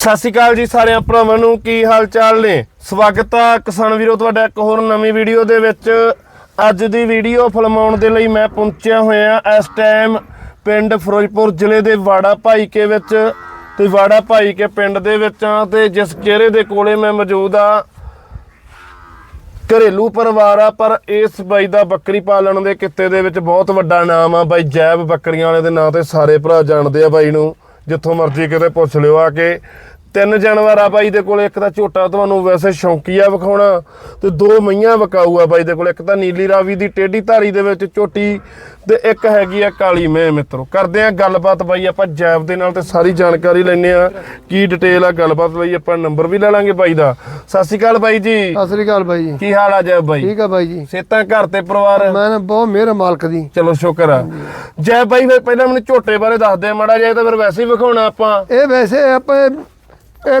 ਸਤਿ ਸ਼੍ਰੀ ਅਕਾਲ ਜੀ ਸਾਰਿਆਂ ਭਰਾਵਾਂ ਨੂੰ, ਕੀ ਹਾਲ ਚਾਲ ਨੇ? ਸਵਾਗਤ ਆ ਕਿਸਾਨ ਵੀਰੋ, ਤੁਹਾਡਾ ਇੱਕ ਹੋਰ ਨਵੀਂ ਵੀਡੀਓ ਦੇ ਵਿੱਚ। ਅੱਜ ਦੀ ਵੀਡੀਓ ਫਿਲਮਾਉਣ ਦੇ ਲਈ ਮੈਂ ਪਹੁੰਚਿਆ ਹੋਇਆ ਇਸ ਟਾਈਮ ਪਿੰਡ ਫਿਰੋਜ਼ਪੁਰ ਜ਼ਿਲ੍ਹੇ ਦੇ ਵਾੜਾ ਭਾਈਕੇ ਵਿੱਚ ਤੇ ਵਾੜਾ ਭਾਈਕੇ ਪਿੰਡ ਦੇ ਵਿੱਚ ਆ ਤੇ ਜਿਸ ਚਿਹਰੇ ਦੇ ਕੋਲੇ ਮੈਂ ਮੌਜੂਦ ਆ ਘਰੇਲੂ ਪਰਿਵਾਰ ਆ, ਪਰ ਇਸ ਬਾਈ ਦਾ ਬੱਕਰੀ ਪਾਲਣ ਦੇ ਕਿੱਤੇ ਦੇ ਵਿੱਚ ਬਹੁਤ ਵੱਡਾ ਨਾਮ ਆ। ਬਾਈ ਜੈਬ ਬੱਕਰੀਆਂ ਵਾਲੇ ਦੇ ਨਾਂ ਤੇ ਸਾਰੇ ਭਰਾ ਜਾਣਦੇ ਆ ਬਾਈ ਨੂੰ। ਜਿੱਥੋਂ ਮਰਜ਼ੀ ਕਿਤੇ ਪੁੱਛ ਲਿਓ ਆ ਕੇ ਤਿੰਨ ਜਾਨਵਰ ਆ ਬਾਈ ਦੇ ਕੋਲ ਇੱਕ ਤਾਂ ਝੋਟਾ ਤੁਹਾਨੂੰ ਵੈਸੇ ਸ਼ੌਂਕੀਆ ਵਿਖਾਉਣਾ ਤੇ ਦੋ ਮਈਆਂ ਵਿਕਾਊ ਆ ਬਾਈ ਦੇ ਕੋਲ ਇੱਕ ਤਾਂ ਨੀਲੀ ਰਾਵੀ ਦੀ ਟੇਢੀ ਧਾਰੀ ਦੇ ਵਿੱਚ ਝੋਟੀ ਤੇ ਇੱਕ ਹੈਗੀ ਆ ਕਾਲੀ ਮੈਂ ਮਿੱਤਰੋ। ਕਰਦੇ ਆ ਗੱਲਬਾਤ ਬਾਈ ਆਪਾਂ ਜੈਬ ਦੇ ਨਾਲ ਤੇ ਸਾਰੀ ਜਾਣਕਾਰੀ ਲੈਣੇ ਆ ਕੀ ਡਿਟੇਲ ਆ ਗੱਲਬਾਤ ਲਈ ਆਪਾਂ ਨੰਬਰ ਵੀ ਲੈ ਲਾਂਗੇ ਬਾਈ ਦਾ। ਸਤਿ ਸ਼੍ਰੀ ਅਕਾਲ ਬਾਈ ਜੀ। ਸਤਿ ਸ੍ਰੀ ਅਕਾਲ ਬਾਈ ਜੀ। ਕੀ ਹਾਲ ਆ ਜੈ ਬਾਈ? ਠੀਕ ਆ ਬਾਈ ਜੀ। ਸੇਤਾਂ ਘਰ ਤੇ ਪਰਿਵਾਰ? ਮੈਂ ਨਾ ਬਹੁਤ ਮਿਹਰ ਮਾਲਕ ਦੀ। ਚਲੋ ਸ਼ੁਕਰ ਆ। ਜੈ ਬਾਈ ਫਿਰ ਪਹਿਲਾਂ ਮੈਨੂੰ ਝੋਟੇ ਬਾਰੇ ਦੱਸ ਦੇ ਮਾੜਾ ਜਿਹਾ ਤਾਂ ਫਿਰ ਵੈਸੇ ਹੀ ਵਿਖਾਉਣਾ ਆਪਾਂ। ਇਹ ਵੈਸੇ ਆਪਾਂ ਇਹ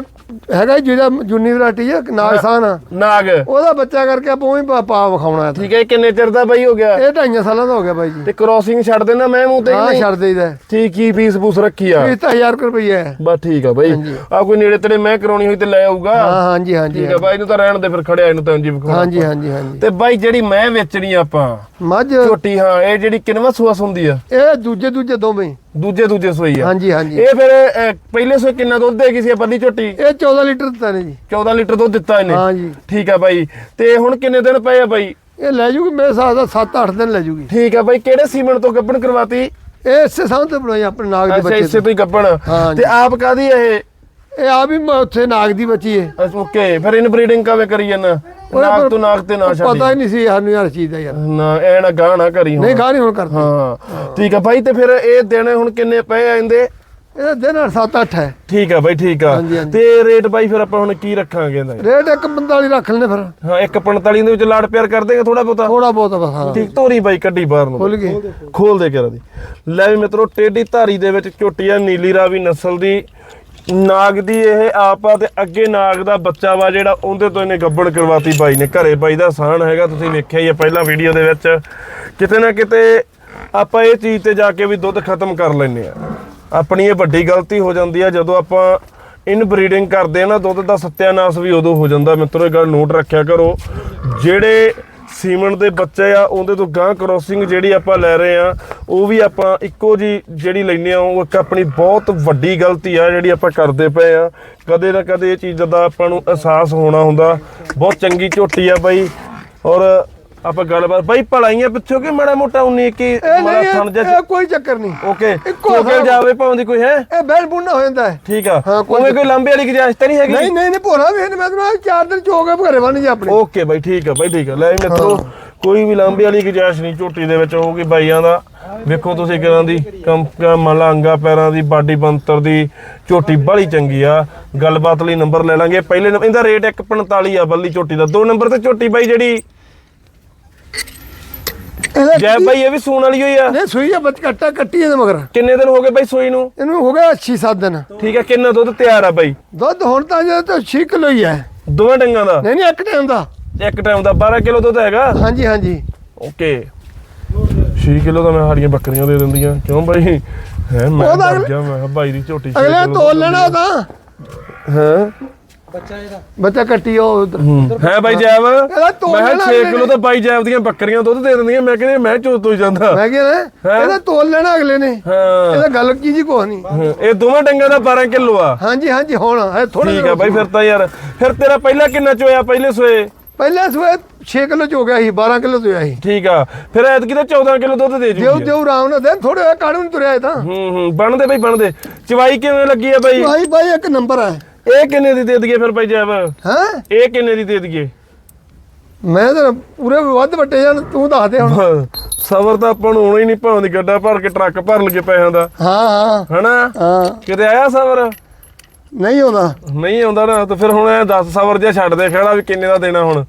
ਹੈਗਾ ਜਿਹੜਾ ਯੂਨੀਵਰਸਿਟੀ ਹੈ ਨਾਗਸਾਨ ਆ ਨਾਗ ਉਹਦਾ ਬੱਚਾ ਕਰਕੇ ਆਪਾਂ ਉਹੀ ਪਾ- ਪਾ ਵਿਖਾਉਣਾ ਠੀਕ ਹੈ ਕਿੰਨੇ ਚਿਰ ਦਾ ਬਾਈ ਹੋ ਗਿਆ? ਇਹ ਢਾਈਆਂ ਸਾਲਾਂ ਦਾ ਹੋ ਗਿਆ ਬਾਈ ਜੀ। ਤੇ ਕ੍ਰੋਸਿੰਗ ਛੱਡ ਦੇਣਾ ਮੈਂ ਮੂੰਹ ਤੇ ਕਿ ਹਾਂ ਨਹੀਂ? ਛੱਡ ਦੇਈਦਾ। ਠੀਕ ਕੀ ਫੀਸ ਫੂਸ ਰੱਖੀ ਆ? ਇਹ ਤਾਂ 1000 ਰੁਪਏ ਹੈ। ਬਸ ਠੀਕ ਆ ਬਾਈ। ਹਾਂਜੀ। ਆ ਕੋਈ ਨੇੜੇ ਤੇੜੇ ਮੈਂ ਕਰਾਉਣੀ ਹੋਈ ਤੇ ਲੈ ਆਊਗਾ। ਹਾਂ ਹਾਂਜੀ ਹਾਂਜੀ ਠੀਕ ਆ ਬਾਈ ਨੂੰ ਤਾਂ ਰਹਿਣ ਦੇ ਫਿਰ ਖੜਿਆ ਇਹਨੂੰ ਤਾਂ ਜੀ ਵਿਖਾਉਣਾ ਹਾਂਜੀ ਹਾਂਜੀ ਹਾਂਜੀ। ਤੇ ਬਾਈ ਜਿਹੜੀ ਮੈਂ ਵੇਚਣੀ ਆ ਆਪਾਂ ਮੱਝ। ਝੋਟੀ ਹਾਂ ਇਹ ਜਿਹੜੀ ਕਿੰਨਵਾ ਸੂਸ ਹੁੰਦੀ ਆ? ਇਹ ਦੂਜੇ ਦੂਜੇ ਦੋਵੇਂ। ਦੂਜੇ ਦੂਜੇ ਸੋਈ ਆ। ਹਾਂਜੀ ਹਾਂਜੀ। ਇਹ ਫਿਰ ਅਹ, ਪਹਿਲੇ ਸੋ ਕਿੰਨਾ ਦੁੱਧ ਦੇਗੀ ਸੀ? ਬੱਲੀ ਝੋਟੀ ਇਹ 14 ਲੀਟਰ ਦਿੱਤਾ ਨੇ ਜੀ। 14 ਲੀਟਰ ਦੁੱਧ ਦਿੱਤਾ ਇਹਨੇ? ਹਾਂ ਜੀ। ਠੀਕ ਆ ਬਾਈ। ਤੇ ਹੁਣ ਕਿੰਨੇ ਦਿਨ ਪਏ ਆ ਬਾਈ? ਇਹ ਲੈ ਜੂਗੀ ਮੇਰੇ ਹਿਸਾਬ ਦਾ 7-8 ਦਿਨ ਲੈ ਜੂਗੀ। ਠੀਕ ਆ ਬਾਈ ਕਿਹੜੇ ਸੀਮਨ ਤੋਂ ਗੱਬਣ ਕਰਵਾਤੀ? ਇਹ ਇਸੇ ਸਾਹਮਣੇ ਤੇ ਬਣਾਈ ਆਪਣੇ ਨਾਗ ਦੇ ਅੱਛਾ ਬੱਚੇ ਇਸੇ ਤੋਂ। ਹੀ ਗੱਬਣ ਹਾਂ ਤੇ ਆਪ ਕਾਦੀ ਇਹ। ਇਹ ਆ ਵੀ ਮ- ਉੱਥੇ ਨਾਗ ਦੀ ਬੱਚੀ ਹੈ ਓਕੇ ਫਿਰ ਇਨ ਬਰੀਡਿੰਗ ਕਾਵੇਂ ਕਰੀ ਜਾਂਦਾ ਨਾਗ ਤੋਂ ਨਾਗ ਤੇ ਨਾ ਛੱਡੀ। ਪਤਾ ਹੀ ਨਹੀਂ ਸੀ ਸਾਨੂੰ ਯਾਰ ਚੀਜ਼ ਦਾ ਯਾਰ। ਨਾ ਐ ਨਾ ਨਾ ਕਰੀ ਹੁਣ। ਨਹੀਂ ਨਹੀਂ ਹੁਣ ਕਰਦੇ। ਹਾਂ। ਠੀਕ ਆ ਬਾਈ ਤੇ ਫਿਰ ਇਹ ਦਿਨ ਹੁਣ ਕਿੰਨੇ ਪਏ ਆ ਇਹਦੇ? ਇਹਦਾ ਦਿਨ 7-8 ਹੈ। ਠੀਕ ਆ ਬਾਈ ਠੀਕ ਆ। ਹਾਂਜੀ, ਹਾਂਜੀ। ਤੇ ਰੇਟ ਬਾਈ ਫਿਰ ਆਪਾਂ ਹੁਣ ਕੀ ਰੱਖਾਂਗੇ ਇਹਦਾ? ਰੇਟ 145 ਰੱਖ ਲੈਣੇ ਫਿਰ। ਹਾਂ 145 ਦੇ ਵਿੱਚ ਲਾੜ ਪਿਆਰ ਕਰ ਦੇਗਾ ਥੋੜਾ ਬਹੁਤਾ? ਥੋੜਾ ਬਹੁਤ ਬਸ ਹਾਂ। ਠੀਕ ਧੋਰੀ ਬਾਈ ਕੱਢੀ ਬਾਹਰ ਨੂੰ। ਖੁੱਲ ਗਏ ਖੋਲ ਦੇ ਕਰਾਂ ਦੀ। ਲੈ ਵੀ ਮਿੱਤਰੋ ਟੇਢੀ ਧਾਰੀ ਦੇ ਵਿੱਚ ਝੋਟੀ ਆ ਨੀਲੀ ਰਾਵੀ ਨਸਲ ਦੀ। ਨਾਗ ਦੀ ਇਹ ਆਪ ਆ ਤੇ ਅੱਗੇ ਨਾਗ ਦਾ ਬੱਚਾ ਵਾ ਜਿਹੜਾ ਉਹਦੇ ਤੋਂ ਇਹਨੇ ਗੱਬੜ ਕਰਵਾਤੀ ਬਾਈ ਨੇ। ਘਰੇ ਬਾਈ ਦਾ ਸਾਹਣ ਹੈਗਾ ਤੁਸੀਂ ਵੇਖਿਆ ਹੀ ਆ ਪਹਿਲਾਂ ਵੀਡੀਓ ਦੇ ਵਿੱਚ। ਕਿਤੇ ਨਾ ਕਿਤੇ ਆਪਾਂ ਇਹ ਚੀਜ਼ ਤੇ ਜਾ ਕੇ ਵੀ ਦੁੱਧ ਖਤਮ ਕਰ ਲੈਨੇ ਆ। ਆਪਣੀ ਇਹ ਵੱਡੀ ਗਲਤੀ ਹੋ ਜਾਂਦੀ ਆ, ਜਦੋਂ ਆਪਾਂ ਇਨ ਬਰੀਡਿੰਗ ਕਰਦੇ ਆ ਨਾ, ਦੁੱਧ ਦਾ ਸਤਿਆਨਾਸ਼ ਵੀ ਉਦੋਂ ਹੋ ਜਾਂਦਾ। ਮਿੱਤਰੋ, ਇਹ ਗੱਲ ਨੋਟ ਰੱਖਿਆ ਕਰੋ। ਜਿਹੜੇ ਸੀਮਨ ਦੇ ਬੱਚੇ ਆ, ਉਹਦੇ ਤੋਂ ਗਾਂ ਕ੍ਰੋਸਿੰਗ ਜਿਹੜੀ ਆਪਾਂ ਲੈ ਰਹੇ ਆ, ਉਹ ਵੀ ਆਪਾਂ ਇੱਕੋ ਜੀ ਜਿਹੜੀ ਲੈਨੇ ਆ, ਉਹ ਇੱਕ ਆਪਣੀ ਬਹੁਤ ਵੱਡੀ ਗਲਤੀ ਆ, ਜਿਹੜੀ ਆਪਾਂ ਕਰਦੇ ਪਏ ਆ। ਕਦੇ ਨਾ ਕਦੇ ਇਹ ਚੀਜ਼ ਦਾ ਆਪਾਂ ਨੂੰ ਅਹਿਸਾਸ ਹੋਣਾ ਹੁੰਦਾ। ਬਹੁਤ ਚੰਗੀ ਝੋਟੀ ਆ ਬਾਈ। ਔਰ ਆਪਾਂ ਗੱਲਬਾਤ ਬਾਈ ਭਲਾਈਆਂ ਪਿੱਛੋਂ ਕਿ ਮਾੜਾ ਮੋਟਾ ਉਨੀ ਕੀ ਇਹ ਮਾੜਾ ਨਹੀਂ ਇਹ- ਕੋਈ ਚੱਕਰ ਨਹੀਂ। ਓਕੇ ਇੱਕੋ ਜਾਵੇ ਭਾਵੇਂ ਦੀ ਕੋਈ ਹੈ? ਇਹ ਬੈਲ ਬੁੰਨਾ ਹੋ ਜਾਂਦਾ ਹੈ। ਠੀਕ ਆ। ਹਾਂ, ਕੋਈ ਉਵੇਂ ਕੋਈ ਲੰਬੇ ਵਾਲੀ ਗੁਜਾਇਸ਼ ਤਾਂ ਨਹੀਂ ਹੈਗੀ? ਨਹੀਂ ਨਹੀਂ ਨਹੀਂ ਭੋਰਾ ਵੇਖ ਮੈਂ ਤੁਹਾਨੂੰ ਚਾਰ ਦਿਨ ਚੋ ਕੇ ਘਰੇ ਬਣ ਜਾ ਆਪਣੇ। ਓਕੇ ਬਾਈ ਠੀਕ ਆ ਬਾਈ ਠੀਕ ਆ। ਲੈ ਵੀ ਮਿੱਤਰੋ ਕੋਈ ਵੀ ਲੰਬੀ ਵਾਲੀ ਗੁਜਾਇਸ਼ ਨਹੀਂ ਝੋਟੀ ਦੇ ਵਿੱਚ ਹੋਊਗੀ ਬਾਈਆਂ ਦਾ। ਵੇਖੋ ਤੁਸੀਂ ਕਿਰਾਂ ਦੀ ਕੰਪਕਾ ਮਲਾਂਗਾ ਪੈਰਾਂ ਦੀ ਬਾਡੀ ਬੰਤਰ ਦੀ ਝੋਟੀ ਬੜੀ ਚੰਗੀ ਆ। ਗੱਲਬਾਤ ਲਈ ਨੰਬਰ ਲੈ ਲਾਂਗੇ। ਪਹਿਲੇ ਨੰਬਰ ਇਹਦਾ ਰੇਟ 145 ਆ ਬੱਲੀ ਝੋਟੀ ਦਾ। ਦੋ ਨੰਬਰ ਤੇ ਝੋਟੀ ਬਾਈ ਜਿਹੜੀ ਇਹਦਾ ਜੈ ਬਾਈ ਇਹ ਵੀ ਸੂਣ ਵਾਲੀ ਹੋਈ ਆ। ਨਹੀਂ ਸੂਈ ਆ ਬੱਚ ਕੱਟਾ ਕੱਟੀ ਇਹਦੇ ਮਗਰ। ਕਿੰਨੇ ਦਿਨ ਹੋ ਗਏ ਬਾਈ ਸੂਈ ਨੂੰ? ਇਹਨੂੰ ਹੋ ਗਿਆ 6-7 ਦਿਨ। ਠੀਕ ਆ ਕਿੰਨਾ ਦੁੱਧ ਤਿਆਰ ਆ ਬਾਈ ਦੁੱਧ ਹੁਣ ਤਾਂ ਜੇ ਤਾਂ 6 ਕਿਲੋ ਹੀ ਹੈ ਦੋਵਾਂ ਡੰਗਾਂ ਦਾ? ਨਹੀਂ ਨਹੀਂ ਇੱਕ ਟਾਈਮ ਦਾ। ਇੱਕ ਟਾਈਮ ਦਾ 12 ਕਿਲੋ ਦੁੱਧ ਹੈਗਾ? ਹਾਂਜੀ ਹਾਂਜੀ। ਓਕੇ। 6 ਕਿਲੋ ਤਾਂ ਮੈਂ ਸਾਡੀਆਂ ਬੱਕਰੀਆਂ ਦੇ ਦਿੰਦੀਆਂ। ਕਿਉਂ ਬਾਈ ਹੈ ਮੈਂ ਡਰ ਗਿਆ ਮੈਂ ਬਾਈ ਦੀ ਝੋਟੀ ਅਗਲੇ ਤੋਲ ਲੈਣਾ ਤਾਂ। ਹਾਂ? ਬੱਚਾ ਕੱਟੀ ਉਹ ਉਧਰ। ਹੈ। ਬਾਈ ਇਹਦਾ ਤੋਲ ਮੈਂ ਲੈਣਾ 6 ਅਗਲੇ ਕਿਲੋ ਤਾਂ ਬਾਈ ਜੈਬ ਦੀਆਂ ਬੱਕਰੀਆਂ ਦੁੱਧ ਦੇ ਦਿੰਦੀਆਂ। ਮੈਂ ਕਹਿੰਦੀ ਮੈਂ ਚੋ ਤੋਂ ਹੀ ਜਾਂਦਾ। ਮੈਂ ਕਿਹਾ ਹੈਂ? ਇਹਦਾ ਤੋਲ ਲੈਣਾ ਅਗਲੇ ਨੇ। ਹਾਂ। ਇਹਦਾ ਗੱਲ ਕੀ ਜੀ ਕੁਛ ਨਹੀਂ। ਹਾਂ, ਇਹ ਦੋਵਾਂ ਡੰਗਾਂ ਦਾ 12 ਕਿਲੋ ਆ। ਹਾਂਜੀ ਹਾਂਜੀ ਹੁਣ ਹੈ ਥੋੜਾ ਠੀਕ ਆ ਬਾਈ ਫਿਰ ਤਾਂ ਯਾਰ। ਫਿਰ ਤੇਰਾ ਪਹਿਲਾ ਕਿੰਨਾ ਚੋਇਆ? ਪਹਿਲੇ ਸੋਏ? ਪਹਿਲੇ ਸਵੇ 6 ਕਿਲੋ ਚ ਹੋ ਗਿਆ ਸੀ 12 ਕਿਲੋ ਤੋਂ ਆਇਆ ਸੀ। ਠੀਕ ਆ। ਫਿਰ ਐਤਕੀ ਤਾਂ 14 ਕਿਲੋ ਦੁੱਧ ਦੇ ਜਿਉ ਜੂਗੀ ਜਿਉ ਆਰਾਮ ਨਾਲ ਦੇ। ਥੋੜੇ ਕਾੜੂ ਨੂੰ ਤੁਰਿਆ ਇਹ ਤਾਂ। ਹੂੰ ਹੂੰ। ਬਣਦੇ ਬਾਈ ਬਣਦੇ। ਚਵਾਈ ਕਿਵੇਂ ਲੱਗੀ ਆ ਬਾਈ? ਭਾਈ ਭਾਈ ਇੱਕ ਨੰਬਰ ਹੈ ਇਹ ਕਿੰਨੇ ਦੀ ਦੇ ਦਈਏ ਫਿਰ ਬਾਈ ਜੈਬ? ਹੈ? ਇਹ ਕਿੰਨੇ ਦੀ ਦੇ ਦਈਏ? ਮੈਂ ਤਾਂ ਪੂਰੇ ਵੱਧ ਵੱਟੇ ਜਾਣ ਤੂੰ ਦੱਸ ਦੇ ਹੁਣ। ਸਬਰ ਤਾਂ ਆਪਾਂ ਨੂੰ ਹੋਣਾ ਹੀ ਨਹੀਂ ਭਾਵੇਂ ਦੀ ਗੱਡਾ ਭਰ ਕੇ ਟਰੱਕ ਭਰ ਲਗੇ ਪੈਸਿਆਂ ਦਾ। ਹਾਂ ਹਾਂ। ਹਨਾ? ਹਾਂ। ਕਿਤੇ ਆਇਆ ਸਬਰ? ਨਹੀਂ ਆਉਂਦਾ। ਨਹੀਂ ਆਉਂਦਾ ਨਾ ਤਾਂ ਫਿਰ ਹੁਣ ਇਹ 10 ਸਬਰ ਜਿਹਾ ਛੱਡ ਦੇ ਖੜਾ ਵੀ ਕਿੰਨੇ ਦਾ ਦੇਣਾ ਹੁਣ।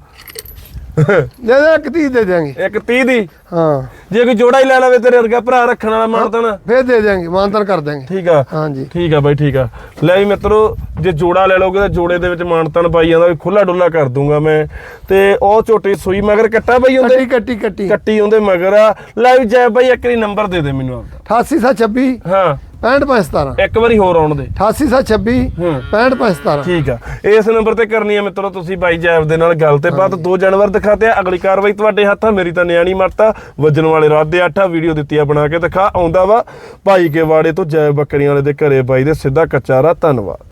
ਦੇ ਦੇ ਇੱਕ ਤੀਹ ਦੇ ਦਿਆਂਗੇ। ਇੱਕ 30 ਦੀ? ਹਾਂ। ਜੇ ਕੋਈ ਜੋੜਾ ਹੀ ਲੈ ਲਵੇ ਤੇਰੇ ਵਰਗਾ ਭਰਾ ਰੱਖਣ ਵਾਲਾ ਮਾਨਤਨ। ਫੇਰ ਦੇ ਦਿਆਂਗੇ ਮਾਨਤਨ ਕਰ ਦਿਆਂਗੇ। ਠੀਕ ਆ। ਹਾਂਜੀ। ਠੀਕ ਆ ਬਾਈ ਠੀਕ ਆ। ਲੈ ਮਿੱਤਰੋ ਜੇ ਜੋੜਾ ਲੈ ਲਓਗੇ ਤਾਂ ਜੋੜੇ ਦੇ ਵਿੱਚ ਮਾਨਤਨ ਪਾਈ ਜਾਂਦਾ ਵੀ ਖੁੱਲਾ ਡੁੱਲਾ ਕਰ ਦੂੰਗਾ ਮੈਂ। ਤੇ ਉਹ ਝੋਟੀ ਸੂਈ ਮਗਰ ਕੱਟਾ ਬਾਈ ਹੁੰਦੇ ਕੱਟੀ ਕੱਟੀ ਕੱਟੀ। ਕੱਟੀ ਹੁੰਦੇ ਮਗਰ ਆ। ਲੈ ਵੀ ਜੈ ਬਾਈ ਇੱਕ ਵਾਰੀ ਨੰਬਰ ਦੇ ਦੇ ਮੈਨੂੰ ਆਪਦਾ। 8826 ਹਾਂ। 65517 ਇੱਕ ਵਾਰੀ ਹੋਰ ਆਉਣ ਦੇ। 88726 ਹੂੰ। 65517 ਠੀਕ ਆ। ਇਸ ਨੰਬਰ ਤੇ ਕਰਨੀ ਹੈ ਮਿੱਤਰੋ ਤੁਸੀਂ ਬਾਈ ਜੈਬ ਦੇ ਨਾਲ ਗੱਲ ਤੇ ਬਾਅਦ ਦੋ ਜਾਨਵਰ ਦਿਖਾਤੇ ਆ। ਅਗਲੀ ਕਾਰਵਾਈ ਤੁਹਾਡੇ ਹੱਥਾਂ ਮੇਰੀ ਤਾਂ ਨਿਆਣੀ ਮਰਤਾ। ਵਜਨ ਵਾਲੇ ਰਾਤ ਦੇ ਆਠਾ ਵੀਡੀਓ ਦਿੱਤੀ ਆ ਬਣਾ ਕੇ ਦਿਖਾ। ਆਉਂਦਾ ਵਾ ਭਾਈ ਕੇ ਵਾੜੇ ਤੋਂ ਜੈਬ ਬੱਕਰੀਆਂ ਵਾਲੇ ਦੇ ਘਰੇ ਬਾਈ ਦੇ ਸਿੱਧਾ ਕਚਾਰਾ। ਧੰਨਵਾਦ।